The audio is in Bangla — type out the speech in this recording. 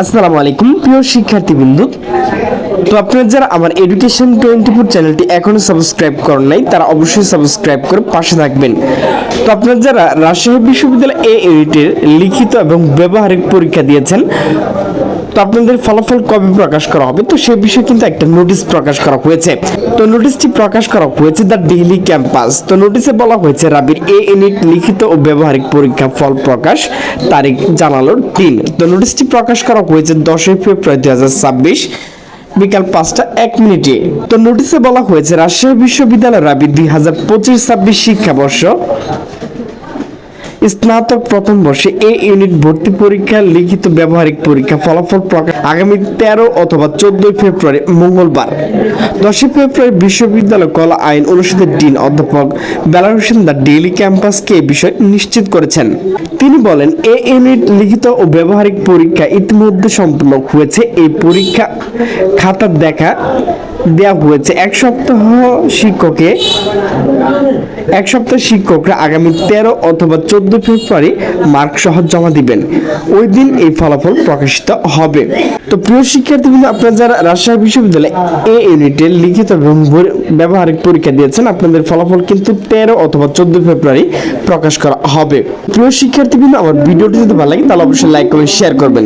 আসসালামু আলাইকুম, প্রিয় শিক্ষার্থীবৃন্দ। তো আপনারা যারা আমার এডুকেশন টোয়েন্টি ফোর চ্যানেলটি এখনও সাবস্ক্রাইব করেন নাই, তারা অবশ্যই সাবস্ক্রাইব করে পাশে থাকবেন। তো আপনারা যারা রাজশাহী বিশ্ববিদ্যালয় এ ইউনিটের লিখিত এবং ব্যবহারিক পরীক্ষা দিয়েছেন তো আপনাদের ফলাফল কবে প্রকাশ করা হবে? তো সে বিষয়ে কিন্তু একটা নোটিশ প্রকাশ করা হয়েছে। তো নোটিশটি প্রকাশ করা হয়েছে দ্য ডেইলি ক্যাম্পাস তো নোটিশে বলা হয়েছে, রাবির এ ইউনিট লিখিত ও ব্যবহারিক পরীক্ষা ফল প্রকাশ তারিখ জানালো তিন। তো নোটিশটি প্রকাশ করা হয়েছে দশই ফেব্রুয়ারি দুই হাজার ছাব্বিশ, বিকাল পাঁচটা এক মিনিটে। তো নোটিশে বলা হয়েছে, রাজশাহী বিশ্ববিদ্যালয় রাবি দুই হাজার পঁচিশ ছাব্বিশ শিক্ষাবর্ষ স্নাতক প্রথম বর্ষে এ ইউনিট ভর্তি পরীক্ষা, লিখিত ব্যবহারিক পরীক্ষা, ফলাফল প্রকাশ আগামী তেরো অথবা চোদ্দই ফেব্রুয়ারি, মঙ্গলবার। দশই ফেব্রুয়ারি বিশ্ববিদ্যালয় কলা আইন অনুষদের ডিন অধ্যাপক বেলার হোসেন দ্য ডেইলি ক্যাম্পাসকে এই বিষয় নিশ্চিত করেছেন। তিনি বলেন, এ ইউনিট লিখিত ও ব্যবহারিক পরীক্ষা ইতিমধ্যে সম্পন্ন হয়েছে। এই পরীক্ষা খাতা দেখা দেওয়া হয়েছে। এক সপ্তাহ শিক্ষকে, এক সপ্তাহ শিক্ষকরা আগামী তেরো অথবা চোদ্দ ফেব্রুয়ারি মার্ক সহ জমা দিবেন। ওই দিন এই ফলাফল প্রকাশিত হবে। তো প্রিয় শিক্ষার্থীবৃন্দ, আপনারা যারা রাজশাহী বিশ্ববিদ্যালয়ে এ ইউনিটের লিখিত এবং ব্যবহারিক পরীক্ষা দিয়েছেন, আপনাদের ফলাফল কিন্তু তেরো অথবা চোদ্দ ফেব্রুয়ারি প্রকাশ করা হবে। প্রিয় শিক্ষার্থীবৃন্দ, আমার ভিডিওটি যদি ভালো লাগে, তাহলে অবশ্যই লাইক কমেন্ট শেয়ার করবেন।